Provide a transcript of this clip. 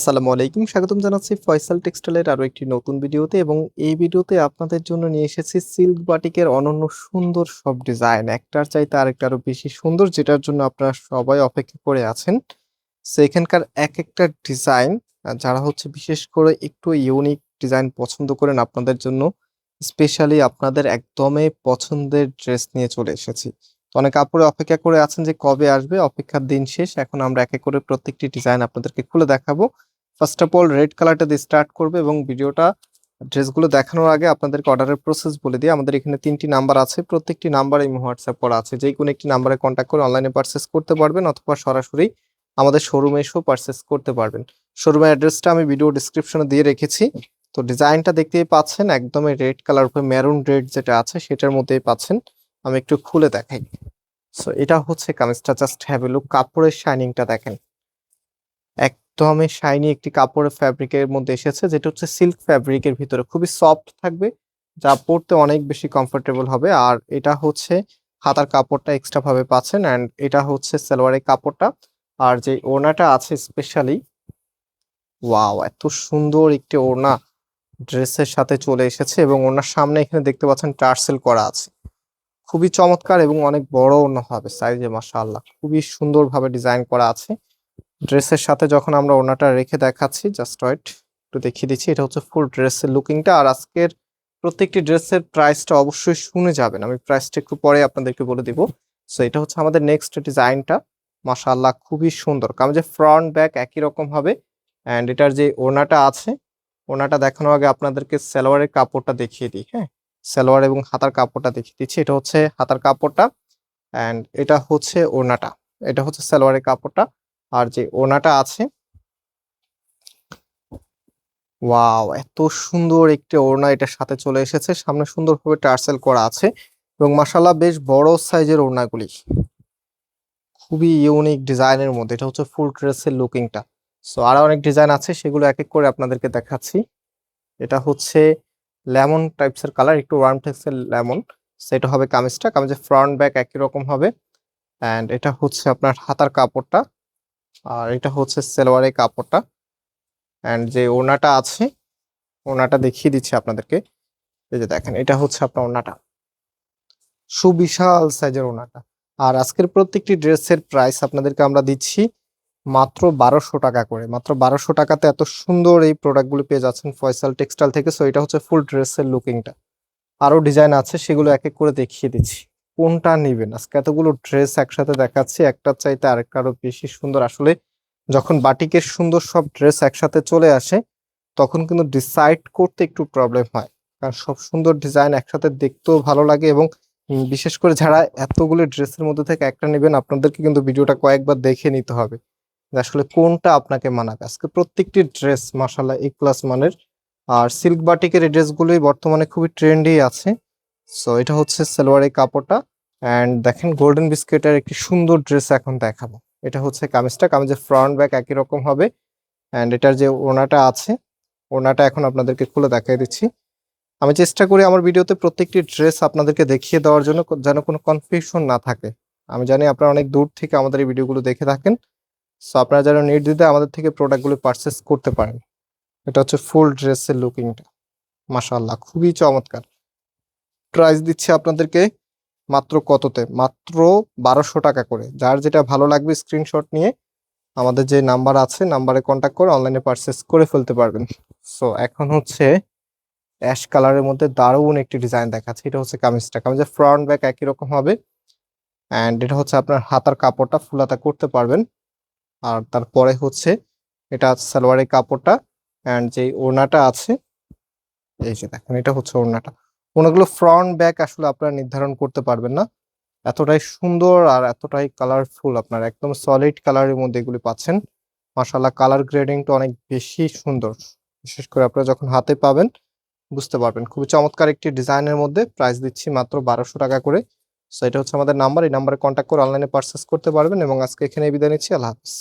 আসসালামু আলাইকুম, স্বাগতম জানাচ্ছি ফয়সাল টেক্সটাইলের আরও একটি নতুন ভিডিওতে এবং এই ভিডিওতে আপনাদের জন্য নিয়ে এসেছি সিল্ক বাটিকের অনন্য সুন্দর সব ডিজাইন, একটার চাইতে আরেকটা আরও বেশি সুন্দর যেটার জন্য আপনারা সবাই অপেক্ষা করে আছেন। সো এখানকার এক একটা ডিজাইন, যারা হচ্ছে বিশেষ করে একটু ইউনিক ডিজাইন পছন্দ করেন আপনাদের জন্য, স্পেশালি আপনাদের একদমই পছন্দের ড্রেস নিয়ে চলে এসেছি। অনেক কাপড়ে অপেক্ষা করে আছেন যে কবে আসবে, অপেক্ষার দিন শেষ, এখন আমরা এক করে প্রত্যেকটি ডিজাইন আপনাদেরকে খুলে দেখাবো। ফার্স্ট অফ অল রেড কালারটা দিয়ে স্টার্ট করবে এবং ভিডিওটা ড্রেসগুলো দেখানোর আগে আপনাদেরকে অর্ডারের প্রসেস বলে দিই। আমাদের এখানে তিনটি নাম্বার আছে, প্রত্যেকটি নাম্বারে হোয়াটসঅ্যাপ করা আছে। যে কোনো একটি নাম্বারে কন্ট্যাক্ট করে অনলাইনে পারচেস করতে পারবেন অথবা সরাসরি আমাদের শোরুমে এসেও পারচেস করতে পারবেন। শোরুমের অ্যাড্রেসটা আমি ভিডিও ডিসক্রিপশনে দিয়ে রেখেছি। তো ডিজাইনটা দেখতেই পাচ্ছেন, একদমই রেড কালার উপরে মেরুন রেড যেটা আছে সেটার মধ্যেই পাচ্ছেন। আমি একটু খুলে দেখাই। সো এটা হচ্ছে কামিজটা। জাস্ট হ্যাভ এ লুক কাপড়ের শাইনিংটা দেখেন। একদমই শাইনি একটি কাপড়ের ফ্যাব্রিকের মধ্যে এসেছে, যেটা হচ্ছে সিল্ক ফ্যাব্রিকের ভিতরে। খুবই সফট থাকবে, যা পরতে অনেক বেশি কমফোর্টেবল হবে। আর এটা হচ্ছে হাতার কাপড়টা এক্সট্রা ভাবে পাচ্ছেন অ্যান্ড এটা হচ্ছে সালোয়ারের কাপড়টা। আর যে ওড়নাটা আছে স্পেশালি ওয়াও এত সুন্দর একটি ওড়না ড্রেসের সাথে চলে এসেছে এবং ওনার সামনে এখানে দেখতে পাচ্ছেন টার্সেল করা আছে। খুবই চমৎকার এবং অনেক বড় ওড়না হবে সাইজে মাশাআল্লাহ। খুবই সুন্দরভাবে ডিজাইন করা আছে। ড্রেসের সাথে যখন আমরা ওড়নাটা রেখে দেখাচ্ছি জাস্ট ওয়েট একটু দেখিয়ে দিচ্ছি, এটা হচ্ছে ফুল ড্রেসের লুকিংটা আর আজকের প্রত্যেকটি ড্রেসের প্রাইসটা অবশ্যই শুনে যাবেন। আমি প্রাইসটা একটু পরে আপনাদেরকে বলে দিব। সো এটা হচ্ছে আমাদের নেক্সট ডিজাইনটা মাশাআল্লাহ, খুবই সুন্দর। কারণ যে ফ্রন্ট ব্যাক একই রকম হবে। অ্যান্ড এটার যে ওড়নাটা আছে ওড়নাটা দেখানোর আগে আপনাদেরকে সালোয়ারের কাপড়টা দেখিয়ে দিই হ্যাঁ? সালোয়ার এবং হাতার কাপড়টা দেখিয়ে দিচ্ছি। এটা হচ্ছে হাতার কাপড়টা। অ্যান্ড এটা হচ্ছে ওড়নাটা এটা হচ্ছে সালোয়ারের কাপড়টা। আর যে ওড়নাটা আছে। ওয়াও, এত সুন্দর একটি ওড়না এটার সাথে চলে এসেছে। সামনে সুন্দরভাবে টার্সেল করা আছে এবং মাসাল্লাহ বেশ বড় সাইজের ওড়নাগুলি। খুবই ইউনিক ডিজাইনের মধ্যে, এটা হচ্ছে ফুল ড্রেসের লুকিংটা। সো আরও অনেক ডিজাইন আছে, সেগুলো এক এক করে আপনাদেরকে দেখাচ্ছি। এটা হচ্ছে লেমন টাইপসের কালার, একটু ওয়ার্ম টেক্সের লেমন। সেটা হবে কামিজটা, কামিজের ফ্রন্ট ব্যাক একই রকম হবে। অ্যান্ড এটা হচ্ছে আপনার হাতার কাপড়টা। আর এটা হচ্ছে সেলোয়ারের কাপড়টা। অ্যান্ড যে ওড়নাটা আছে, ওড়নাটা দেখিয়ে দিচ্ছি আপনাদেরকে। এই যে দেখেন, এটা হচ্ছে আপনার ওড়নাটা। সুবিশাল সাইজের ওড়নাটা। আর আজকের প্রত্যেকটি ড্রেসের প্রাইস আপনাদেরকে আমরা দিচ্ছি মাত্র বারোশো টাকা করে। মাত্র বারোশো টাকাতে এত সুন্দর এই প্রোডাক্টগুলো পেয়ে যাচ্ছেন ফয়সাল টেক্সটাইল থেকে। সো এটা হচ্ছে ফুল ড্রেসের লুকিংটা আরও ডিজাইন আছে, সেগুলো এক এক করে দেখিয়ে দিচ্ছি। কোনটা নিবেন? আজকে এতগুলো ড্রেস একসাথে দেখাচ্ছি একটার চাইতে আরেকটা আরও বেশি সুন্দর। আসলে যখন বাটিকের সুন্দর সব ড্রেস একসাথে চলে আসে, তখন কিন্তু ডিসাইড করতে একটু প্রবলেম হয়। কারণ সব সুন্দর ডিজাইন একসাথে দেখতেও ভালো লাগে এবং বিশেষ করে যারা এতগুলো ড্রেসের মধ্যে থেকে একটা নেবেন, আপনাদেরকে কিন্তু ভিডিওটা কয়েকবার দেখে নিতে হবে আসলে কোনটা আপনাকে মানাবে। আজকে প্রত্যেকটি ড্রেস মাসাল্লাহ এ ক্লাস মানের। আর সিল্ক বাটিকের এই ড্রেসগুলোই বর্তমানে খুবই ট্রেন্ডি আছে। সো এটা হচ্ছে সালোয়ারের কাপড়টা। অ্যান্ড দেখেন গোল্ডেন বিস্কিটের একটি সুন্দর ড্রেস এখন দেখাবো। এটা হচ্ছে কামিজটা, কামিজের ফ্রন্ট ব্যাক একই রকম হবে। অ্যান্ড এটার যে ওনাটা আছে, ওনাটা এখন আপনাদেরকে খুলে দেখিয়ে দিচ্ছি। আমি চেষ্টা করি আমার ভিডিওতে প্রত্যেকটি ড্রেস আপনাদেরকে দেখিয়ে দেওয়ার জন্য যেন কোনো কনফিউশন না থাকে। আমি জানি আপনারা অনেক দূর থেকে আমাদের এই ভিডিওগুলো দেখে থাকেন। সো আপনারা যেন নির্দ্বিধে আমাদের থেকে প্রোডাক্টগুলো পারচেস করতে পারেন, এটা হচ্ছে ফুল ড্রেসের লুকিংটা মাশাআল্লাহ, খুবই চমৎকার। প্রাইস দিচ্ছি আপনাদেরকে মাত্র কততে? মাত্র বারোশো টাকা করে। যার যেটা ভালো লাগবে স্ক্রিনশট নিয়ে আমাদের যে নাম্বার আছে নাম্বারে কন্ট্যাক্ট করে অনলাইনে পারচেস করে ফেলতে পারবেন। সো এখন হচ্ছে অ্যাশ কালারের মধ্যে দারুণ একটি ডিজাইন দেখাচ্ছে। এটা হচ্ছে কামিজটা। কামিজের ফ্রন্ট ব্যাক একই রকম হবে। অ্যান্ড এটা হচ্ছে আপনার হাতার কাপড়টা ফুল হাতা করতে পারবেন। আর তারপরে হচ্ছে এটা সালোয়ারের কাপড়টা। অ্যান্ড যে ওড়নাটা আছে, এই যে দেখেন, এটা হচ্ছে ওড়নাটা। ওনাগুলো ফ্রন্ট ব্যাক আসলে আপনারা নির্ধারণ করতে পারবেন না। এতটাই সুন্দর আর এতটাই কালারফুল আপনার একদম সলিড কালারের মধ্যে এগুলি পাচ্ছেন। মাশাল্লাহ কালার গ্রেডিংটা অনেক বেশি সুন্দর। বিশেষ করে আপনারা যখন হাতে পাবেন, বুঝতে পারবেন। খুবই চমৎকার একটি ডিজাইনের মধ্যে প্রাইস দিচ্ছি মাত্র বারোশো টাকা করে। সো এটা হচ্ছে আমাদের নাম্বার এই নাম্বারে কন্ট্যাক্ট করে অনলাইনে পারচেস করতে পারবেন। এবং আজকে এখানে বিদায় নিচ্ছি। আল্লাহ হাফিজ।